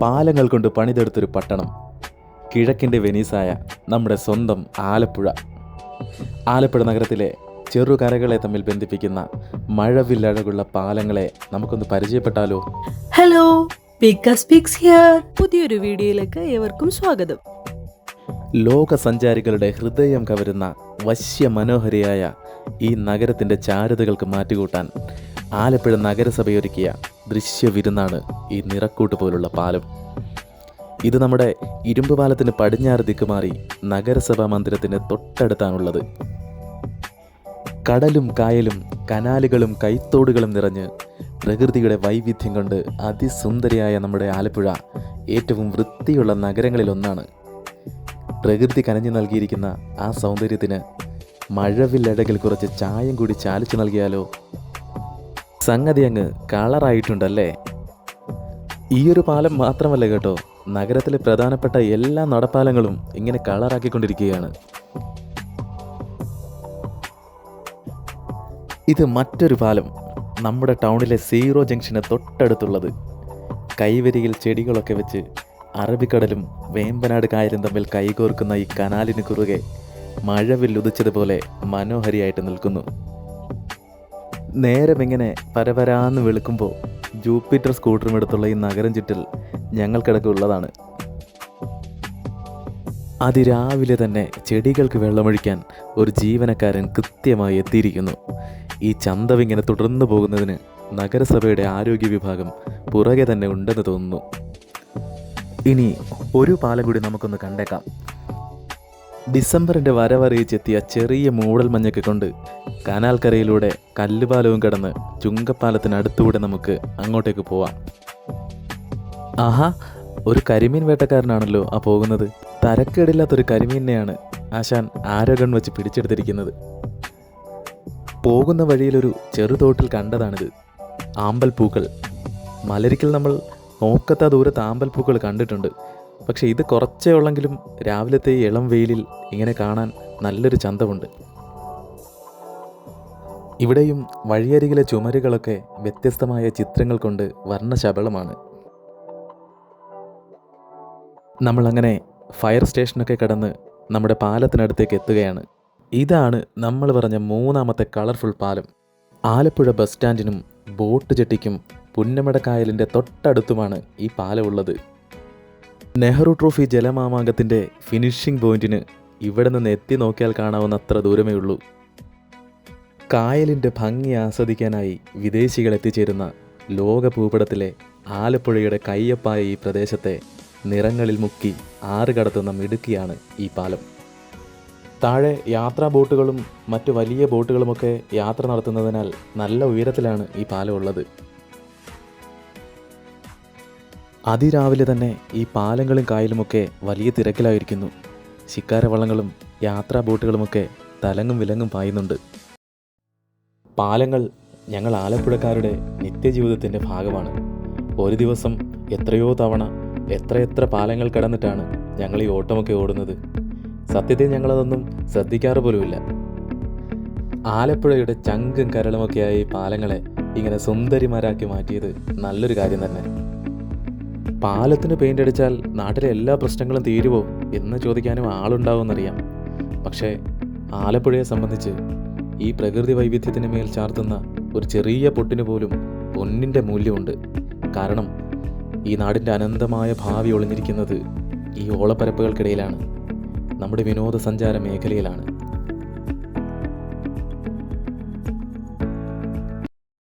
പാലങ്ങൾ കൊണ്ട് പണിതെടുത്തൊരു പട്ടണം. കിഴക്കിന്റെ വെനീസായ നമ്മുടെ സ്വന്തം ആലപ്പുഴ. ആലപ്പുഴ നഗരത്തിലെ ചെറുകരകളെ തമ്മിൽ ബന്ധിപ്പിക്കുന്ന മഴവില്ലഴകുള്ള പാലങ്ങളെ നമുക്കൊന്ന് പരിചയപ്പെട്ടാലോ? ഹലോ ഹിയർ പുതിയൊരു വീഡിയോയിലേക്ക് ഏവർക്കും സ്വാഗതം. ലോക സഞ്ചാരികളുടെ ഹൃദയം കവരുന്ന വശ്യ മനോഹരിയായ ഈ നഗരത്തിന്റെ ചാരുതകൾക്ക് മാറ്റുകൂട്ടാൻ ആലപ്പുഴ നഗരസഭയൊരുക്കിയ ദൃശ്യവിരുന്നാണ് ഈ നിറക്കൂട്ട് പോലുള്ള പാലം. ഇത് നമ്മുടെ ഇരുമ്പ് പാലത്തിന് പടിഞ്ഞാറ് ദിക്കുമാറി നഗരസഭാ മന്ദിരത്തിന് തൊട്ടടുത്താണുള്ളത്. കടലും കായലും കനാലുകളും കൈത്തോടുകളും നിറഞ്ഞ് പ്രകൃതിയുടെ വൈവിധ്യം കൊണ്ട് അതിസുന്ദരിയായ നമ്മുടെ ആലപ്പുഴ ഏറ്റവും വൃത്തിയുള്ള നഗരങ്ങളിലൊന്നാണ്. പ്രകൃതി കനഞ്ഞു നൽകിയിരിക്കുന്ന ആ സൗന്ദര്യത്തിന് മഴവില്ലഴകിൽ കുറച്ച് ചായം കൂടി ചാലിച്ചു നൽകിയാലോ സംഗതി അങ്ങ് കളറായിട്ടുണ്ടല്ലേ? ഈയൊരു പാലം മാത്രമല്ല കേട്ടോ നഗരത്തിലെ പ്രധാനപ്പെട്ട എല്ലാ നടപ്പാലങ്ങളും ഇങ്ങനെ കളറാക്കിക്കൊണ്ടിരിക്കുകയാണ്. ഇത് മറ്റൊരു പാലം നമ്മുടെ ടൗണിലെ സീറോ ജംഗ്ഷന് തൊട്ടടുത്തുള്ളത്. കൈവരിയിൽ ചെടികളൊക്കെ വെച്ച് അറബിക്കടലും വേമ്പനാട് കായലും തമ്മിൽ കൈകോർക്കുന്ന ഈ കനാലിന് കുറുകെ മഴവില്ലുദിച്ചതുപോലെ മനോഹരിയായിട്ട് നിൽക്കുന്നു. നേരം ഇങ്ങനെ പരപരാന്ന് വിളിക്കുമ്പോൾ ജൂപ്പിറ്റർ സ്കൂട്ടറും എടുത്തുള്ള ഈ നഗരം ചുറ്റിൽ ഞങ്ങൾക്കിടയ്ക്ക് ഉള്ളതാണ്. അതിരാവിലെ തന്നെ ചെടികൾക്ക് വെള്ളമൊഴിക്കാൻ ഒരു ജീവനക്കാരൻ കൃത്യമായി എത്തിയിരിക്കുന്നു. ഈ ചന്തവിങ്ങനെ തുടർന്നു പോകുന്നതിന് നഗരസഭയുടെ ആരോഗ്യ വിഭാഗം പുറകെ തന്നെ ഉണ്ടെന്ന് തോന്നുന്നു. ഇനി ഒരു പാലം കൂടി നമുക്കൊന്ന് കണ്ടേക്കാം. ഡിസംബറിന്റെ വരവറിയിച്ചെത്തിയ ചെറിയ മൂടൽ മഞ്ഞൊക്കെ കൊണ്ട് കനാൽക്കരയിലൂടെ കല്ലുപാലവും കടന്ന് ചുങ്കപ്പാലത്തിനടുത്തൂടെ നമുക്ക് അങ്ങോട്ടേക്ക് പോവാം. ആഹാ ഒരു കരിമീൻ വേട്ടക്കാരനാണല്ലോ ആ പോകുന്നത്. തരക്കേടില്ലാത്തൊരു കരിമീനെയാണ് ആശാൻ ആരോഗൺ വെച്ച് പിടിച്ചെടുത്തിരിക്കുന്നത്. പോകുന്ന വഴിയിലൊരു ചെറുതോട്ടിൽ കണ്ടതാണിത്. ആമ്പൽപ്പൂക്കൾ. മലരിക്കൽ നമ്മൾ നോക്കത്ത ദൂരത്ത് ആമ്പൽപ്പൂക്കൾ കണ്ടിട്ടുണ്ട്. പക്ഷേ ഇത് കുറച്ചേ ഉള്ളെങ്കിലും രാവിലത്തെ ഇളം വെയിലിൽ ഇങ്ങനെ കാണാൻ നല്ലൊരു ചന്തമുണ്ട്. ഇവിടെയും വഴിയരികിലെ ചുമരുകളൊക്കെ വ്യത്യസ്തമായ ചിത്രങ്ങൾ കൊണ്ട് വർണശബളമാണ്. നമ്മളങ്ങനെ ഫയർ സ്റ്റേഷനൊക്കെ കടന്ന് നമ്മുടെ പാലത്തിനടുത്തേക്ക് എത്തുകയാണ്. ഇതാണ് നമ്മൾ പറഞ്ഞ മൂന്നാമത്തെ കളർഫുൾ പാലം. ആലപ്പുഴ ബസ് സ്റ്റാൻഡിനും ബോട്ട് ജെട്ടിക്കും പുന്നമടക്കായലിന്റെ തൊട്ടടുത്തുമാണ് ഈ പാലം ഉള്ളത്. നെഹ്റു ട്രോഫി ജലമാമാങ്കത്തിന്റെ ഫിനിഷിംഗ് പോയിന്റിന് ഇവിടെ നിന്ന് എത്തി നോക്കിയാൽ കാണാവുന്ന അത്ര ദൂരമേ ഉള്ളൂ. കായലിന്റെ ഭംഗി ആസ്വദിക്കാനായി വിദേശികൾ എത്തിച്ചേരുന്ന ലോക ഭൂപടത്തിലെ ആലപ്പുഴയുടെ കയ്യപ്പായ ഈ പ്രദേശത്തെ നിറങ്ങളിൽ മുക്കി ആറ് കടത്തുന്ന മിടുക്കിയാണ് ഈ പാലം. താഴെ യാത്രാ ബോട്ടുകളും മറ്റു വലിയ ബോട്ടുകളുമൊക്കെ യാത്ര നടത്തുന്നതിനാൽ നല്ല ഉയരത്തിലാണ് ഈ പാലം ഉള്ളത്. അതിരാവിലെ തന്നെ ഈ പാലങ്ങളും കായലുമൊക്കെ വലിയ തിരക്കിലായിരിക്കുന്നു. ശിക്കാരവള്ളങ്ങളും യാത്രാ ബോട്ടുകളുമൊക്കെ തലങ്ങും വിലങ്ങും പായുന്നുണ്ട്. പാലങ്ങൾ ഞങ്ങൾ ആലപ്പുഴക്കാരുടെ നിത്യജീവിതത്തിന്റെ ഭാഗമാണ്. ഒരു ദിവസം എത്രയോ തവണ എത്രയെത്ര പാലങ്ങൾ കടന്നിട്ടാണ് ഞങ്ങൾ ഈ ഓട്ടമൊക്കെ ഓടുന്നത്. സത്യത്തെ ഞങ്ങളതൊന്നും ശ്രദ്ധിക്കാറ് പോലുമില്ല. ആലപ്പുഴയുടെ ചങ്കും കരളുമൊക്കെയായി പാലങ്ങളെ ഇങ്ങനെ സുന്ദരിമാരാക്കി മാറ്റിയത് നല്ലൊരു കാര്യം തന്നെ. പാലത്തിന് പെയിന്റ് അടിച്ചാൽ നാട്ടിലെ എല്ലാ പ്രശ്നങ്ങളും തീരുവോ എന്ന് ചോദിക്കാനും ആളുണ്ടാവുമെന്നറിയാം. പക്ഷേ ആലപ്പുഴയെ സംബന്ധിച്ച് ഈ പ്രകൃതി വൈവിധ്യത്തിന് മേൽ ചാർത്തുന്ന ഒരു ചെറിയ പൊട്ടിന് പോലും പൊന്നിന്റെ മൂല്യമുണ്ട്. കാരണം ഈ നാടിന്റെ അനന്തമായ ഭാവി ഒളിഞ്ഞിരിക്കുന്നത് ഈ ഓളപ്പരപ്പുകൾക്കിടയിലാണ്. നമ്മുടെ വിനോദസഞ്ചാര മേഖലയിലാണ്.